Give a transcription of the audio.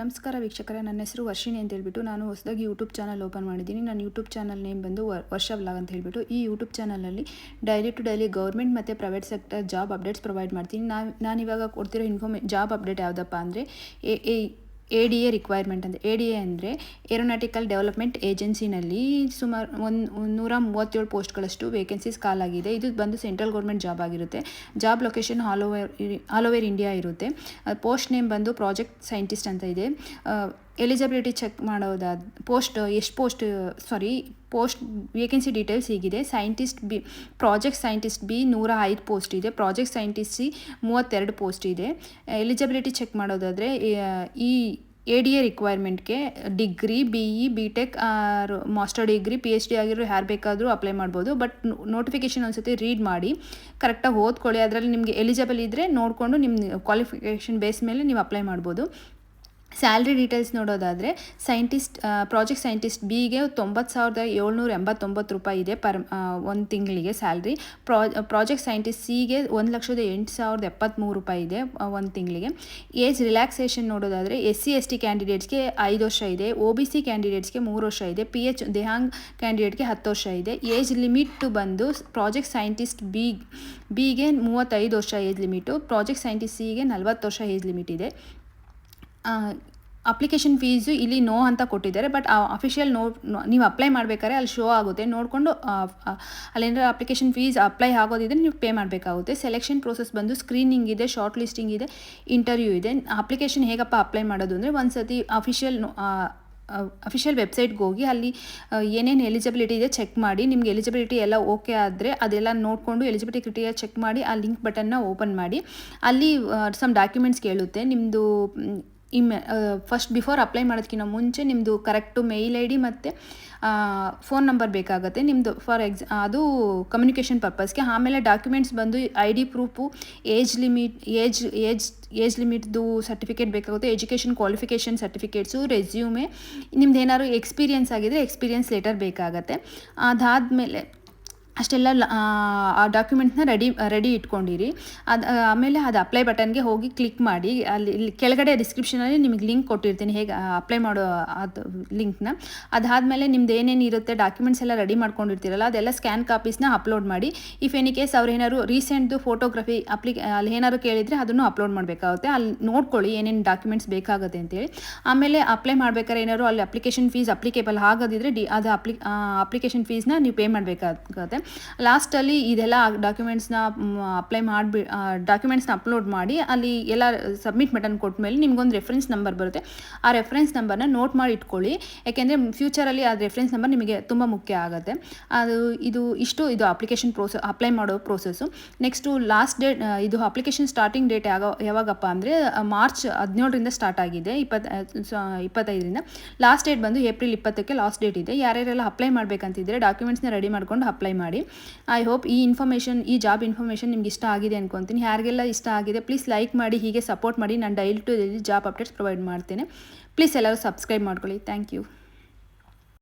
ನಮಸ್ಕಾರ ವೀಕ್ಷಕರೇ, ನನ್ನ ಹೆಸರು ವರ್ಷಿಣಿ ಅಂತ ಹೇಳ್ಬಿಟ್ಟು ನಾನು ಹೊಸದಾಗಿ ಯೂಟ್ಯೂಬ್ ಚಾನಲ್ ಓಪನ್ ಮಾಡಿದ್ದೀನಿ. ನನ್ನ ಯೂಟ್ಯೂಬ್ ಚಾನಲ್ ನೇಮ್ ಬಂದು ವರ್ಷ ವ್ಲಾಗ್ ಅಂತ ಹೇಳ್ಬಿಟ್ಟು ಈ ಯೂಟ್ಯೂಬ್ ಚಾನಲಲ್ಲಿ ಡೈಲಿ ಟು ಡೈಲಿ ಗೌರ್ಮೆಂಟ್ ಮತ್ತು private sector job updates provide ಮಾಡ್ತೀನಿ. ನಾನು ನಾನಿವಾಗ ಕೊಡ್ತಿರೋ ಇನ್ಫಾರ್ಮೇ ಜಾಬ್ ಅಪ್ಡೇಟ್ ಯಾವುದಪ್ಪ ಅಂದರೆ A A D A requirement ಅಂದರೆ ಎ ಡಿ ಎ ಅಂದರೆ ಏರೋನಾಟಿಕಲ್ ಡೆವಲಪ್ಮೆಂಟ್ ಏಜೆನ್ಸಿನಲ್ಲಿ ಸುಮಾರು ಒಂದು, ನೂರ ಮೂವತ್ತೇಳು ಪೋಸ್ಟ್ಗಳಷ್ಟು ವೇಕೆನ್ಸೀಸ್ ಕಾಲಾಗಿದೆ ಇದು ಬಂದು ಸೆಂಟ್ರಲ್ ಗೌರ್ಮೆಂಟ್ ಜಾಬ್ ಆಗಿರುತ್ತೆ. Job location all over all over India ಇರುತ್ತೆ. ಪೋಸ್ಟ್ ನೇಮ್ ಬಂದು ಪ್ರಾಜೆಕ್ಟ್ ಸೈಂಟಿಸ್ಟ್ ಅಂತ ಇದೆ. ಎಲಿಜಿಬಿಲಿಟಿ ಚೆಕ್ ಮಾಡೋದಾದ, ಪೋಸ್ಟ್, ಎಷ್ಟು post sorry post vacancy details ಹೀಗಿದೆ. Scientist B project scientist B ನೂರ ಐದು ಪೋಸ್ಟ್ ಇದೆ. ಪ್ರಾಜೆಕ್ಟ್ ಸೈಂಟಿಸ್ಟ್ ಸಿ ಮೂವತ್ತೆರಡು ಪೋಸ್ಟ್ ಇದೆ. ಎಲಿಜಿಬಿಲಿಟಿ ಚೆಕ್ ಮಾಡೋದಾದರೆ ಈ A D A ರಿಕ್ವೈರ್ಮೆಂಟ್ಗೆ degree B E B tech master degree P H D ಆಗಿರೋ ಯಾರು ಬೇಕಾದರೂ ಅಪ್ಲೈ ಮಾಡ್ಬೋದು. ಬಟ್ ನೋಟಿಫಿಕೇಷನ್ ಒಂದ್ಸತಿ ರೀಡ್ ಮಾಡಿ ಕರೆಕ್ಟಾಗಿ ಓದ್ಕೊಳ್ಳಿ. ಅದರಲ್ಲಿ ನಿಮಗೆ ಎಲಿಜಿಬಲ್ ಇದ್ದರೆ ನೋಡಿಕೊಂಡು ನಿಮ್ಮ ಕ್ವಾಲಿಫಿಕೇಷನ್ ಬೇಸ್ ಮೇಲೆ ನೀವು ಅಪ್ಲೈ ಮಾಡ್ಬೋದು. ಸ್ಯಾಲ್ರಿ ಡೀಟೇಲ್ಸ್ ನೋಡೋದಾದರೆ ಸೈಂಟಿಸ್ಟ್ ಪ್ರಾಜೆಕ್ಟ್ ಸೈಂಟಿಸ್ಟ್ ಬಿಗೆ ತೊಂಬತ್ತು ಸಾವಿರದ ಏಳ್ನೂರ ಎಂಬತ್ತೊಂಬತ್ತು ರೂಪಾಯಿ ಇದೆ ಪರ್ ಒಂದು ತಿಂಗಳಿಗೆ ಸ್ಯಾಲ್ರಿ. ಪ್ರಾ, ಪ್ರಾಜೆಕ್ಟ್ ಸೈಂಟಿಸ್ಟ್ ಸಿಗೆ ಒಂದು ಲಕ್ಷದ ಎಂಟು ಸಾವಿರದ ಎಪ್ಪತ್ತ್ಮೂರು ರೂಪಾಯಿ ಇದೆ ಒಂದು ತಿಂಗಳಿಗೆ. ಏಜ್ ರಿಲ್ಯಾಕ್ಸೇಷನ್ ನೋಡೋದಾದರೆ ಎಸ್ ಸಿ ಎಸ್ ಟಿ ಕ್ಯಾಂಡಿಡೇಟ್ಸ್ಗೆ ಐದು ವರ್ಷ ಇದೆ ಒ ಬಿ ಸಿ ಕ್ಯಾಂಡಿಡೇಟ್ಸ್ಗೆ ಮೂರು ವರ್ಷ ಇದೆ, ಪಿ ಎಚ್ ದೇಹಾಂಗ್ ಕ್ಯಾಂಡಿಡೇಟ್ಗೆ ಹತ್ತು ವರ್ಷ ಇದೆ. ಏಜ್ ಲಿಮಿಟ್ ಬಂದು ಪ್ರಾಜೆಕ್ಟ್ ಸೈಂಟಿಸ್ಟ್ ಬಿ, ಬಿಗೆ ಮೂವತ್ತೈದು ವರ್ಷ ಏಜ್ ಲಿಮಿಟು, ಪ್ರಾಜೆಕ್ಟ್ ಸೈಂಟಿಸ್ಟ್ ಸಿಗೆ ನಲ್ವತ್ತು ವರ್ಷ ಏಜ್ ಲಿಮಿಟ್ ಇದೆ. ಅಪ್ಲಿಕೇಶನ್ ಫೀಸು ಇಲ್ಲಿ ನೋ ಅಂತ ಕೊಟ್ಟಿದ್ದಾರೆ ಬಟ್ ಆ ಅಫಿಷಿಯಲ್ ನೋ ನೀವು ಅಪ್ಲೈ ಮಾಡಬೇಕಾದ್ರೆ ಅಲ್ಲಿ ಶೋ ಆಗುತ್ತೆ. ನೋಡಿಕೊಂಡು ಅಲ್ಲೇನಾರ ಅಪ್ಲಿಕೇಶನ್ ಫೀಸ್ ಅಪ್ಲೈ ಆಗೋದಿದ್ರೆ ನೀವು ಪೇ ಮಾಡಬೇಕಾಗುತ್ತೆ. ಸೆಲೆಕ್ಷನ್ ಪ್ರೋಸೆಸ್ ಬಂದು ಸ್ಕ್ರೀನಿಂಗ್ ಇದೆ ಶಾರ್ಟ್ ಲಿಸ್ಟಿಂಗ್ ಇದೆ ಇಂಟರ್ವ್ಯೂ ಇದೆ. ಅಪ್ಲಿಕೇಶನ್ ಹೇಗಪ್ಪ ಅಪ್ಲೈ ಮಾಡೋದು ಅಂದರೆ ಒಂದು ಸತಿ ಅಫಿಷಿಯಲ್ ಅಫಿಷಿಯಲ್ ವೆಬ್ಸೈಟ್ಗೆ ಹೋಗಿ ಅಲ್ಲಿ ಏನೇನು ಎಲಿಜಿಬಿಲಿಟಿ ಇದೆ ಚೆಕ್ ಮಾಡಿ. ನಿಮ್ಗೆ ಎಲಿಜಿಬಿಲಿಟಿ ಎಲ್ಲ ಓಕೆ ಆದರೆ ಅದೆಲ್ಲ ನೋಡಿಕೊಂಡು ಎಲಿಜಿಬಿಲಿಟಿ ಕ್ರಿಟೀರಿಯಾ ಚೆಕ್ ಮಾಡಿ, ಆ ಲಿಂಕ್ ಬಟನ್ನ ಓಪನ್ ಮಾಡಿ. ಅಲ್ಲಿ ಸಮ್ ಡಾಕ್ಯುಮೆಂಟ್ಸ್ ಕೇಳುತ್ತೆ. ನಿಮ್ಮದು ಇಮೆ ಫಸ್ಟ್ ಬಿಫೋರ್ ಅಪ್ಲೈ ಮಾಡೋದಕ್ಕಿಂತ ಮುಂಚೆ ನಿಮ್ಮದು ಕರೆಕ್ಟು ಮೇಲ್ ಐ ಡಿ ಮತ್ತು ಫೋನ್ ನಂಬರ್ ಬೇಕಾಗುತ್ತೆ. ನಿಮ್ಮದು ಫಾರ್ ಎಕ್ಸ್ ಅದು ಕಮ್ಯುನಿಕೇಷನ್ ಪರ್ಪಸ್ಗೆ ಆಮೇಲೆ ಡಾಕ್ಯುಮೆಂಟ್ಸ್ ಬಂದು I D proof age limit age age age ಲಿಮಿಟ್ದು certificate ಬೇಕಾಗುತ್ತೆ. ಎಜುಕೇಷನ್ ಕ್ವಾಲಿಫಿಕೇಷನ್ ಸರ್ಟಿಫಿಕೇಟ್ಸು ರೆಸ್ಯೂಮೆ ನಿಮ್ದು ಏನಾದ್ರು ಎಕ್ಸ್ಪೀರಿಯನ್ಸ್ ಆಗಿದ್ರೆ ಎಕ್ಸ್ಪೀರಿಯನ್ಸ್ ಲೆಟರ್ ಬೇಕಾಗತ್ತೆ. ಅದಾದಮೇಲೆ ಅಷ್ಟೆಲ್ಲ ಆ ಡಾಕ್ಯುಮೆಂಟ್ನ ರೆಡಿ ರೆಡಿ ಇಟ್ಕೊಂಡಿರಿ. ಅದು ಆಮೇಲೆ ಅದು ಅಪ್ಲೈ ಬಟನ್ಗೆ ಹೋಗಿ ಕ್ಲಿಕ್ ಮಾಡಿ. ಅಲ್ಲಿ, ಇಲ್ಲಿ ಕೆಳಗಡೆ ಡಿಸ್ಕ್ರಿಪ್ಷನಲ್ಲಿ ನಿಮಗೆ ಲಿಂಕ್ ಕೊಟ್ಟಿರ್ತೀನಿ. ಹೇಗೆ ಅಪ್ಲೈ ಮಾಡೋ, ಅದು ಲಿಂಕ್ನ ಅದಾದಮೇಲೆ ನಿಮ್ದು ಏನೇನು ಇರುತ್ತೆ ಡಾಕ್ಯುಮೆಂಟ್ಸ್ ಎಲ್ಲ ರೆಡಿ ಮಾಡ್ಕೊಂಡಿರ್ತೀರಲ್ಲ, ಅದೆಲ್ಲ ಸ್ಕ್ಯಾನ್ ಕಾಪೀಸ್ನ ಅಪ್ಲೋಡ್ ಮಾಡಿ. ಇಫ್ ಎನಿ ಕೇಸ್ ಅವ್ರು ಏನಾದ್ರು ರೀಸೆಂಟ್ದು ಫೋಟೋಗ್ರಫಿ ಅಪ್ಲಿ ಅಲ್ಲಿ ಏನಾದ್ರು ಕೇಳಿದರೆ ಅದನ್ನು ಅಪ್ಲೋಡ್ ಮಾಡಬೇಕಾಗುತ್ತೆ. ಅಲ್ಲಿ ನೋಡ್ಕೊಳ್ಳಿ ಏನೇನು ಡಾಕ್ಯುಮೆಂಟ್ಸ್ ಬೇಕಾಗುತ್ತೆ ಅಂತೇಳಿ. ಆಮೇಲೆ ಅಪ್ಲೈ ಮಾಡ್ಬೇಕಾದ್ರೆ ಏನಾದ್ರು ಅಲ್ಲಿ ಅಪ್ಲಿಕೇಶನ್ ಫೀಸ್ ಅಪ್ಲಿಕೇಬಲ್ ಆಗೋದಿದ್ರೆ ಡಿ, ಅದು ಅಪ್ಲಿ ಅಪ್ಲಿಕೇಶನ್ ಫೀಸ್ನ ನೀವು ಪೇ ಮಾಡಬೇಕಾಗುತ್ತೆ. ಲಾಸ್ಟಲ್ಲಿ ಇದೆಲ್ಲ ಡಾಕ್ಯುಮೆಂಟ್ಸ್ನ ಅಪ್ಲೈ ಮಾಡಿಬಿ ಡಾಕ್ಯುಮೆಂಟ್ಸ್ನ ಅಪ್ಲೋಡ್ ಮಾಡಿ ಅಲ್ಲಿ ಎಲ್ಲ ಸಬ್ಮಿಟ್ ಬಟನ್ ಕೊಟ್ಮೇಲೆ ನಿಮಗೊಂದು ರೆಫರೆನ್ಸ್ ನಂಬರ್ ಬರುತ್ತೆ. ಆ ರೆಫರೆನ್ಸ್ ನಂಬರ್ನ ನೋಟ್ ಮಾಡಿ ಇಟ್ಕೊಳ್ಳಿ. ಯಾಕೆಂದರೆ ಫ್ಯೂಚರಲ್ಲಿ ಆ ರೆಫರೆನ್ಸ್ ನಂಬರ್ ನಿಮಗೆ ತುಂಬ ಮುಖ್ಯ ಆಗುತ್ತೆ. ಅದು, ಇದು ಇಷ್ಟು, ಇದು ಅಪ್ಲಿಕೇಶನ್ ಪ್ರೋಸೆ ಅಪ್ಲೈ ಮಾಡೋ ಪ್ರೋಸೆಸ್ಸು ನೆಕ್ಸ್ಟು ಲಾಸ್ಟ್ ಡೇಟ್ ಇದು ಅಪ್ಲಿಕೇಶನ್ ಸ್ಟಾರ್ಟಿಂಗ್ ಡೇಟ್ ಯಾವ ಯಾವಾಗಪ್ಪ ಅಂದರೆ ಮಾರ್ಚ್ ಹದಿನೇಳರಿಂದ ಸ್ಟಾರ್ಟ್ ಆಗಿದೆ. ಇಪ್ಪತ್ತು ಇಪ್ಪತ್ತೈದರಿಂದ. ಲಾಸ್ಟ್ ಡೇಟ್ ಬಂದು ಏಪ್ರಿಲ್ ಇಪ್ಪತ್ತಕ್ಕೆ ಲಾಸ್ಟ್ ಡೇಟ್ ಇದೆ. ಯಾರ್ಯಾರೆಲ್ಲ ಅಪ್ಲೈ ಮಾಡಬೇಕಂತಿದ್ರೆ ಡಾಕ್ಯುಮೆಂಟ್ಸ್ನ ರೆಡಿ ಮಾಡ್ಕೊಂಡು ಅಪ್ಲೈ ಮಾಡಿ ಐ ಹೋಪ್ ಈ ಇನ್ಫಾರ್ಮೇಷನ್ ಈ ಜಾಬ್ ಇನ್ಫಾರ್ಮೇಷನ್ ನಿಮ್ಗೆ ಇಷ್ಟ ಆಗಿದೆ ಅನ್ಕೊತೀನಿ. ಯಾರಿಗೆಲ್ಲ ಇಷ್ಟ ಆಗಿದೆ ಪ್ಲೀಸ್ ಲೈಕ್ ಮಾಡಿ, ಹೀಗೆ ಸಪೋರ್ಟ್ ಮಾಡಿ. ನಾನು daily to daily job updates provide ಮಾಡ್ತೇನೆ. ಪ್ಲೀಸ್ ಎಲ್ಲರೂ ಸಬ್ಸ್ಕ್ರೈಬ್ ಮಾಡ್ಕೊಳ್ಳಿ. Thank you